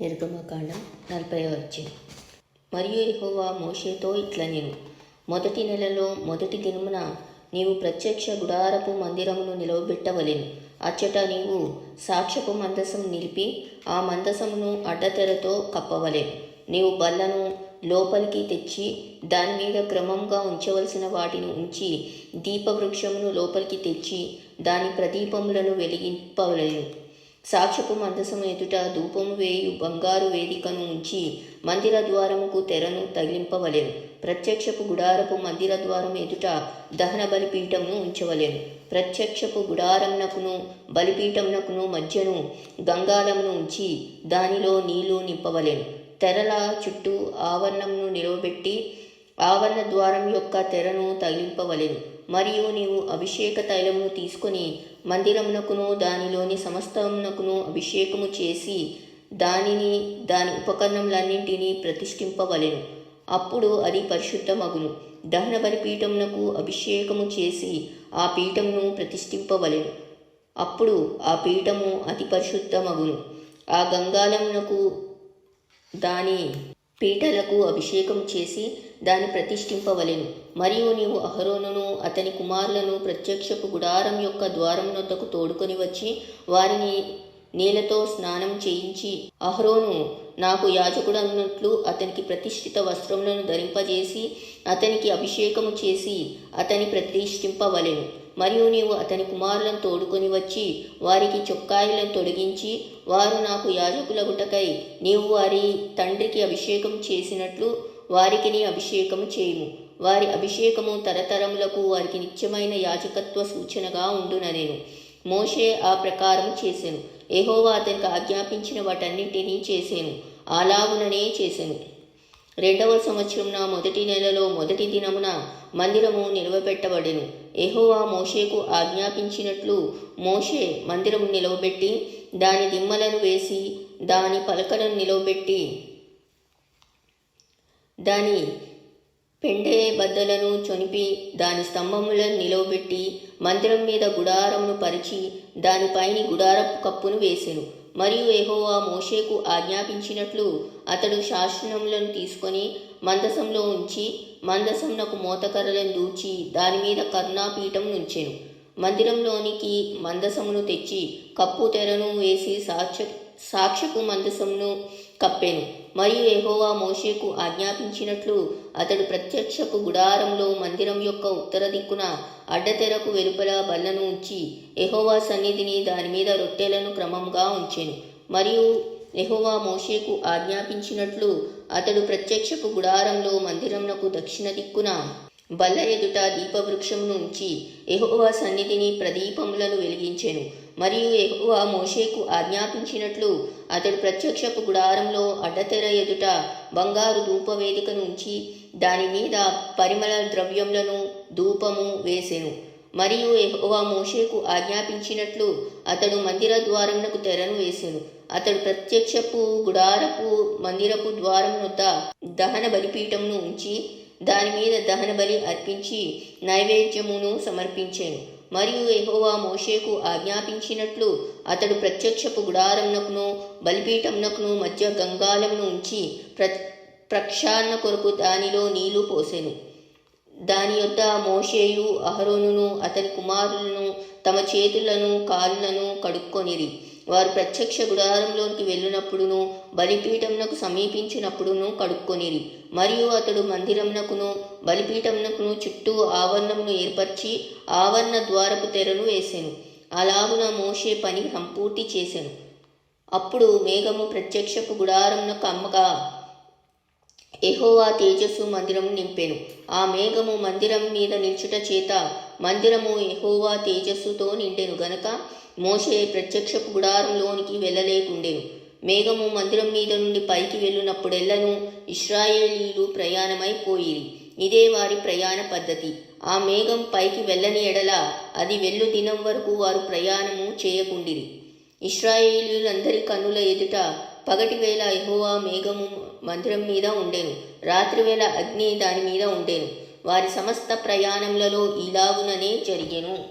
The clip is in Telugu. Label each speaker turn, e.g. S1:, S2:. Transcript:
S1: నిర్గమకాండం నలభై వచ్చి. మరియు ఎహోవా మోషేతో ఇట్లా నేను. మొదటి నెలలో మొదటి దినమున నీవు ప్రత్యక్ష గుడారపు మందిరమును నిలవబెట్టవలెను. అచ్చట నీవు సాక్ష్యపు మందసం నిలిపి ఆ మందసమును అడ్డతెరతో కప్పవలెను. నీవు బల్లను లోపలికి తెచ్చి దాని మీద క్రమంగా ఉంచవలసిన వాటిని ఉంచి దీపవృక్షమును లోపలికి తెచ్చి దాని ప్రదీపములను వెలిగింపవలెను. సాక్ష్యపు మందసము ఎదుట ధూపము వేయు బంగారు వేదికను ఉంచి మందిర ద్వారముకు తెరను తగిలింపవలెను. ప్రత్యక్షపు గుడారపు మందిర ద్వారం ఎదుట దహన బలిపీఠమును ఉంచవలెను. ప్రత్యక్షపు గుడారమునకును బలిపీఠమునకును మధ్యను గంగాళమును ఉంచి దానిలో నీళ్ళు నింపవలెను. తెరల చుట్టూ ఆవరణమును నిలవబెట్టి ఆవరణ ద్వారం యొక్క తెరను తగిలింపవలెను. మరియు నీవు అభిషేక తైలమును తీసుకొని మందిరమునకును దానిలోని సమస్తమునకును అభిషేకము చేసి దానిని దాని ఉపకరణములన్నింటినీ ప్రతిష్ఠింపవలెను. అప్పుడు అది పరిశుద్ధమగును. దహన బలిపీఠమునకు అభిషేకము చేసి ఆ పీఠమును ప్రతిష్ఠింపవలెను. అప్పుడు ఆ పీఠము అతి పరిశుద్ధమగును. ఆ గంగాలమునకు దాని పీటలకు అభిషేకం చేసి దాన్ని ప్రతిష్ఠింపవలెను. మరియు నీవు అహరోనును అతని కుమారులను ప్రత్యక్షపు గుడారం యొక్క ద్వారమునొద్దకు తోడుకొని వచ్చి వారిని నీళ్ళతో స్నానం చేయించి అహరోను నాకు యాజకుడు అన్నట్లు అతనికి ప్రతిష్ఠిత వస్త్రములను ధరింపజేసి అతనికి అభిషేకము చేసి అతని ప్రతిష్ఠింపవలెను. మరియు నీవు అతని కుమారులను తోడుకొని వచ్చి వారికి చొక్కాయిలను తొలగించి వారు నాకు యాజకులగుటకై నీవు వారి తండ్రికి అభిషేకం చేసినట్లు వారికి నీ అభిషేకము చేయము. వారి అభిషేకము తరతరములకు వారికి నిత్యమైన యాజకత్వ సూచనగా ఉండుననేను. మోషే ఆ ప్రకారం చేశాను ఎహోవా అతనికి ఆజ్ఞాపించిన వాటన్నింటినీ చేసెను. అలాగుననే చేసెను. రెండవ సంవత్సరం నా మొదటి నెలలో మొదటి దినమున మందిరము నిలవబెట్టబడెను. ఎహోవా మోషేకు ఆజ్ఞాపించినట్లు మోషే మందిరము నిలవబెట్టి దాని దిమ్మలను వేసి దాని పలకలను నిలవబెట్టి దాని పెండే బద్దలను చొనిపి దాని స్తంభములను నిలవబెట్టి మందిరం మీద గుడారమును పరిచి దానిపైని గుడారపు కప్పును వేసెను. మరియు ఎహోవా మోషేకు ఆజ్ఞాపించినట్లు అతడు శాసనములను తీసుకొని మందసంలో ఉంచి మందసంనకు మోతకర్రలను దూచి దాని మీద కరుణాపీఠం నుంచెను. మందిరంలోనికి మందసమును తెచ్చి కప్పు తెరను వేసి సాక్ష సాక్షకు మందసమును కప్పెను. మరియు ఎహోవా మోషేకు ఆజ్ఞాపించినట్లు అతడు ప్రత్యక్షపు గుడారంలో మందిరం యొక్క ఉత్తర దిక్కున అడ్డతెరకు వెలుపల బల్లను ఉంచి ఎహోవా సన్నిధిని దాని మీద రొట్టెలను క్రమంగా ఉంచెను. మరియు ఎహోవా మోషేకు ఆజ్ఞాపించినట్లు అతడు ప్రత్యక్షపు గుడారంలో మందిరంనకు దక్షిణ దిక్కున బల్ల ఎదుట దీపవృక్షమును ఉంచి ఎహోవా సన్నిధిని ప్రదీపములను వెలిగించెను. మరియు ఎక్కువ మోషేకు ఆజ్ఞాపించినట్లు అతడు ప్రత్యక్షపు గుడారంలో అడ్డతెర ఎదుట బంగారు ధూపవేదికను ఉంచి దాని మీద పరిమళ ద్రవ్యములను ధూపము వేసెను. మరియు ఎహోవా మోషేకు ఆజ్ఞాపించినట్లు అతడు మందిర ద్వారమునకు తెరను వేసెను. అతడు ప్రత్యక్షపు గుడారపు మందిరపు ద్వారం వద్ద దహన బలిపీఠమును ఉంచి దాని మీద దహన బలి అర్పించి నైవేద్యమును సమర్పించాను. మరియు ఎహోవా మోషేకు ఆజ్ఞాపించినట్లు అతడు ప్రత్యక్షపు గుడారంనకును బలిపీఠంనకును మధ్య గంగాలమును ఉంచి ప్ర ప్రక్షాళన కొరకు దానిలో నీళ్ళు పోసెను. దాని యొద్ద మోషేయు అహరోనును అతని కుమారులను తమ చేతులను కాళ్ళను కడుక్కొనిరి. వారు ప్రత్యక్ష గుడారంలోనికి వెళ్ళినప్పుడును బలిపీఠమునకు సమీపించినప్పుడును కడుక్కొనిరి. మరియు అతడు మందిరమునకును బలిపీఠమునకును చుట్టూ ఆవరణమును ఏర్పరిచి ఆవరణ ద్వారపు తెరను వేసెను. అలాగున మోషే పని సంపూర్తి చేసెను. అప్పుడు మేఘము ప్రత్యక్షపు గుడారమునకు అమ్మగా ఎహోవా తేజస్సు మందిరము నింపెను. ఆ మేఘము మందిరం మీద నిల్చుట చేత మందిరము ఎహోవా తేజస్సుతో నిండెను. గనక మోషే ప్రత్యక్షపు గుడారంలోనికి వెళ్ళలేకుండేను. మేఘము మందిరం మీద నుండి పైకి వెళ్ళినప్పుడెల్లను ఇస్రాయేలీలు ప్రయాణమైపోయిరి ఇదే వారి ప్రయాణ పద్ధతి. ఆ మేఘం పైకి వెళ్ళని ఎడల అది వెళ్ళు దినం వరకు వారు ప్రయాణము చేయకుండిరి. ఇస్రాయేలీలందరి కన్నుల ఎదుట పగటి వేళ ఎహోవా మేఘము మందిరం మీద ఉండేను. రాత్రివేళ అగ్ని దాని మీద ఉండేను. వారి సమస్త ప్రయాణములలో ఇలాగుననే జరిగెను.